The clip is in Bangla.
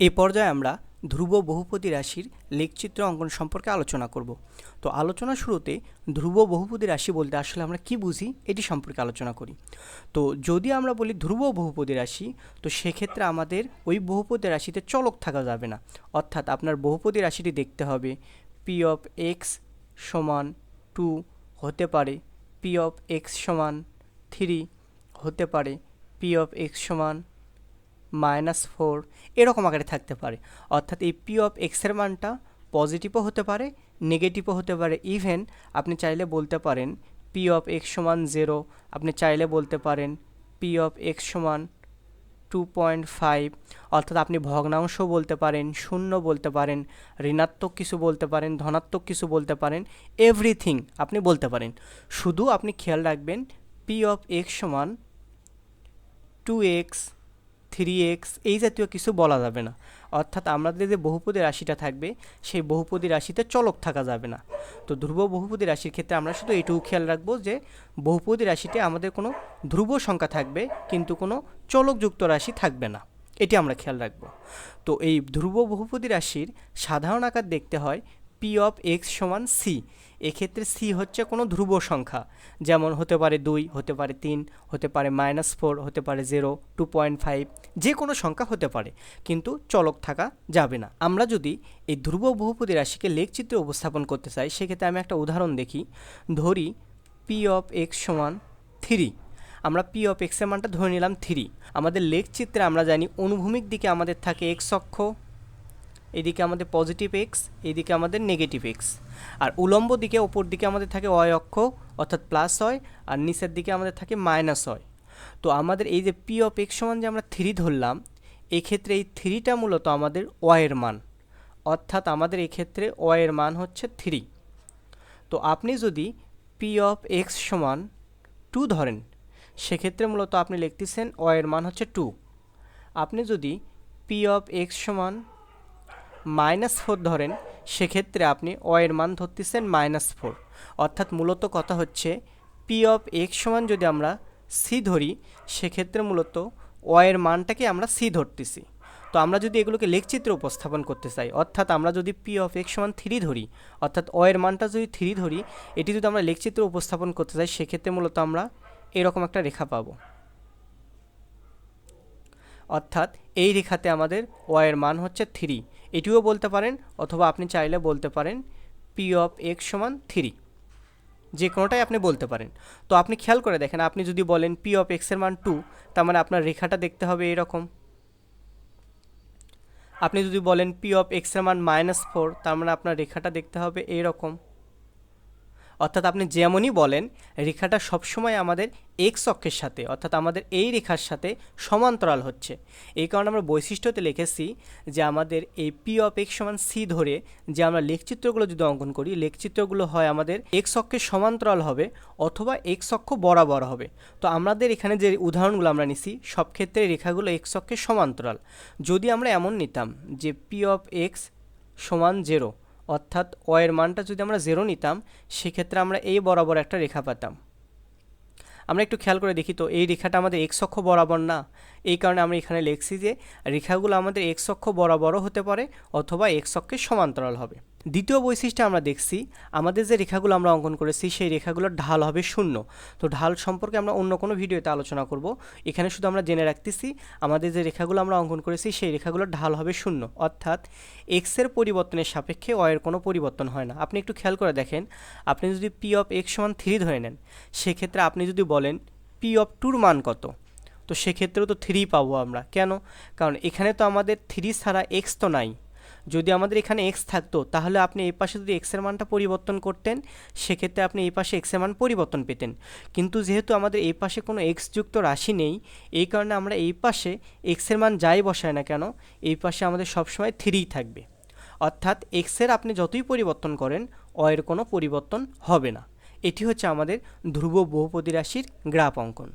এই পর্যায়ে আমরা ধ্রুব বহুপদী রাশির লেখচিত্র অঙ্কন সম্পর্কে আলোচনা করব। তো আলোচনা শুরুতে ধ্রুব বহুপদী রাশি বলতে আসলে আমরা কি বুঝি এটি সম্পর্কে আলোচনা করি। তো যদি আমরা বলি ধ্রুব বহুপদী রাশি, তো সেক্ষেত্রে আমাদের ওই বহুপদী রাশিতে চলক থাকা যাবে না। অর্থাৎ আপনার বহুপদী রাশিটি দেখতে হবে পি অফ এক্স সমান টু হতে পারে পি অফ এক্স সমান থ্রি হতে পারে পি অফ এক্স সমান মাইনাস ফোর এরকম আকারে থাকতে পারে। অর্থাৎ এই পি অফ এক্সের মানটা পজিটিভও হতে পারে নেগেটিভও হতে পারে। ইভেন আপনি চাইলে বলতে পারেন পি অফ এক্স সমান জিরো আপনি চাইলে বলতে পারেন পি অফ এক্স সমান টু পয়েন্ট ফাইভ অর্থাৎ আপনি ভগ্নাংশও বলতে পারেন, শূন্য বলতে পারেন, ঋণাত্মক কিছু বলতে পারেন, ধনাত্মক কিছু বলতে পারেন এভরিথিং আপনি বলতে পারেন। শুধু আপনি খেয়াল রাখবেন পি অফ এক্স সমান টু এক্স থ্রি এক্স এই জাতীয় কিছু বলা যাবে না। অর্থাৎ আমাদের যে বহুপদী রাশিটা থাকবে, সেই বহুপদী রাশিতে চলক থাকা যাবে না। তো ধ্রুব বহুপদী রাশির ক্ষেত্রে আমরা শুধু এটুকু খেয়াল রাখব যে, বহুপদী রাশিতে আমাদের কোনো ধ্রুব সংখ্যা থাকবে, কিন্তু কোনো চলকযুক্ত রাশি থাকবে না। এটি আমরা খেয়াল রাখব। তো এই ধ্রুব বহুপদী রাশির সাধারণ আকার দেখতে হয় পি অফ এক্স সমান সি এক্ষেত্রে সি হচ্ছে কোনো ধ্রুব সংখ্যা। যেমন হতে পারে দুই, হতে পারে তিন, হতে পারে মাইনাস ফোর হতে পারে জিরো টু পয়েন্ট ফাইভ যে কোনো সংখ্যা হতে পারে। কিন্তু চলক থাকা যাবে না। আমরা যদি এই ধ্রুব বহুপদী রাশিকে লেখচিত্রে উপস্থাপন করতে চাই, সেক্ষেত্রে আমি একটা উদাহরণ দেখি। ধরি পি অফ এক্স সমান থ্রি আমরা পি অফ এক্সের মানটা ধরে নিলাম থ্রি আমাদের লেখচিত্রে আমরা জানি অনুভূমিক দিকে আমাদের থাকে এক্স অক্ষ। এদিকে আমাদের পজিটিভ এক্স এদিকে আমাদের নেগেটিভ এক্স আর উলম্ব দিকে ওপর দিকে আমাদের থাকে অয় অক্ষ, অর্থাৎ প্লাস হয়, আর নিচের দিকে আমাদের থাকে মাইনাস হয়। তো আমাদের এই যে পি অফ এক্স সমান যে আমরা থ্রি ধরলাম, এক্ষেত্রে এই থ্রিটা মূলত আমাদের ওয়ের মান। অর্থাৎ আমাদের এক্ষেত্রে ওয়ের মান হচ্ছে থ্রি তো আপনি যদি পি অফ এক্স সমান টু ধরেন, সেক্ষেত্রে মূলত আপনি লিখতেছেন ওয়ের মান হচ্ছে টু আপনি যদি পি অফ এক্স সমান মাইনাস ফোর ধরেন, সেক্ষেত্রে আপনি অয়ের মান ধরতেছেন মাইনাস ফোর। অর্থাৎ মূলত কথা হচ্ছে পি অফ এক্স সমান যদি আমরা সি ধরি, সেক্ষেত্রে মূলত অয়ের মানটাকে আমরা সি ধরতেছি। তো আমরা যদি এগুলোকে লেখচিত্রে উপস্থাপন করতে চাই, অর্থাৎ আমরা যদি পি অফ এক্স সমান থ্রি ধরি, অর্থাৎ অয়ের মানটা যদি থ্রি ধরি, এটি যদি আমরা লেখচিত্রে উপস্থাপন করতে চাই, সেক্ষেত্রে মূলত আমরা এরকম একটা রেখা পাবো। অর্থাৎ এই রেখাতে আমাদের ওয়ের মান হচ্ছে থ্রি এটিও বলতে পারেন অথবা আপনি চাইলে বলতে পারেন পি অফ এক্স সমান থ্রি যে কোনোটাই আপনি বলতে পারেন। তো আপনি খেয়াল করে দেখেন, আপনি যদি বলেন পি অফ এক্সের মান টু তার মানে আপনার রেখাটা দেখতে হবে এরকম। আপনি যদি বলেন পি অফ এক্সের মান মাইনাস ফোর তার মানে আপনার রেখাটা দেখতে হবে এইরকম অর্থাৎ আপনি যেমনই বলেন, রেখাটা সবসময় আমাদের এক্স অক্ষের সাথে, অর্থাৎ আমাদের এই রেখার সাথে সমান্তরাল হচ্ছে। এই কারণে আমরা বৈশিষ্ট্যতে লিখেছি যে আমাদের এই পি অফ এক্স সমান সি ধরে যে আমরা লেখচিত্রগুলো যদি অঙ্কন করি, লেখচিত্রগুলো হয় আমাদের এক্স অক্ষের সমান্তরাল হবে অথবা এক্স অক্ষ বরাবর হবে। তো আমাদের এখানে যে উদাহরণগুলো আমরা নিছি, সব ক্ষেত্রে রেখাগুলো এক্স অক্ষের সমান্তরাল। যদি আমরা এমন নিতাম যে পি অফ এক্স সমান জেরো অর্থাৎ ওয়ের মানটা যদি আমরা জেরো নিতাম, সেক্ষেত্রে আমরা এই বরাবর একটা রেখা পেতাম। আমরা একটু খেয়াল করে দেখি তো, এই রেখাটা আমাদের এক্স অক্ষ বরাবর না। এই কারণে আমরা এখানে লিখছি যে, রেখাগুলো আমাদের এক্স অক্ষ বরাবরও হতে পারে, অথবা এক্স অক্ষের সমান্তরাল হবে। দ্বিতীয় বৈশিষ্ট্য আমরা দেখছি, আমাদের যে রেখাগুলো আমরা অঙ্কন করেছি, সেই রেখাগুলোর ঢাল হবে শূন্য। তো ঢাল সম্পর্কে আমরা অন্য কোনো ভিডিওতে আলোচনা করব। এখানে শুধু আমরা জেনে রাখতেছি, আমাদের যে রেখাগুলো আমরা অঙ্কন করেছি, সেই রেখাগুলোর ঢাল হবে শূন্য। অর্থাৎ এক্সের পরিবর্তনের সাপেক্ষে ওয়ের কোনো পরিবর্তন হয় না। আপনি একটু খেয়াল করে দেখেন, আপনি যদি পি অফ এক্স সমান থ্রি ধরে নেন, সেক্ষেত্রে আপনি যদি বলেন পি অফ টুর মান কত? তো সেক্ষেত্রেও তো থ্রি পাবো আমরা। কেন? কারণ এখানে তো আমাদের থ্রি ছাড়া এক্স তো নাই। যদি আমাদের এখানে এক্স থাকতো, তাহলে আপনি এই পাশে যদি এক্সের মানটা পরিবর্তন করতেন, সেক্ষেত্রে আপনি এই পাশে এক্সের মান পরিবর্তন পেতেন। কিন্তু যেহেতু আমাদের এই পাশে কোনো এক্স যুক্ত রাশি নেই, এই কারণে আমরা এই পাশে এক্সের মান যাই বসায় না কেন, এই পাশে আমাদের সবসময় থ্রিই থাকবে। অর্থাৎ এক্সের আপনি যতই পরিবর্তন করেন অয়ের কোনো পরিবর্তন হবে না। এটি হচ্ছে আমাদের ধ্রুব বহুপদী রাশির গ্রাফ অঙ্কন।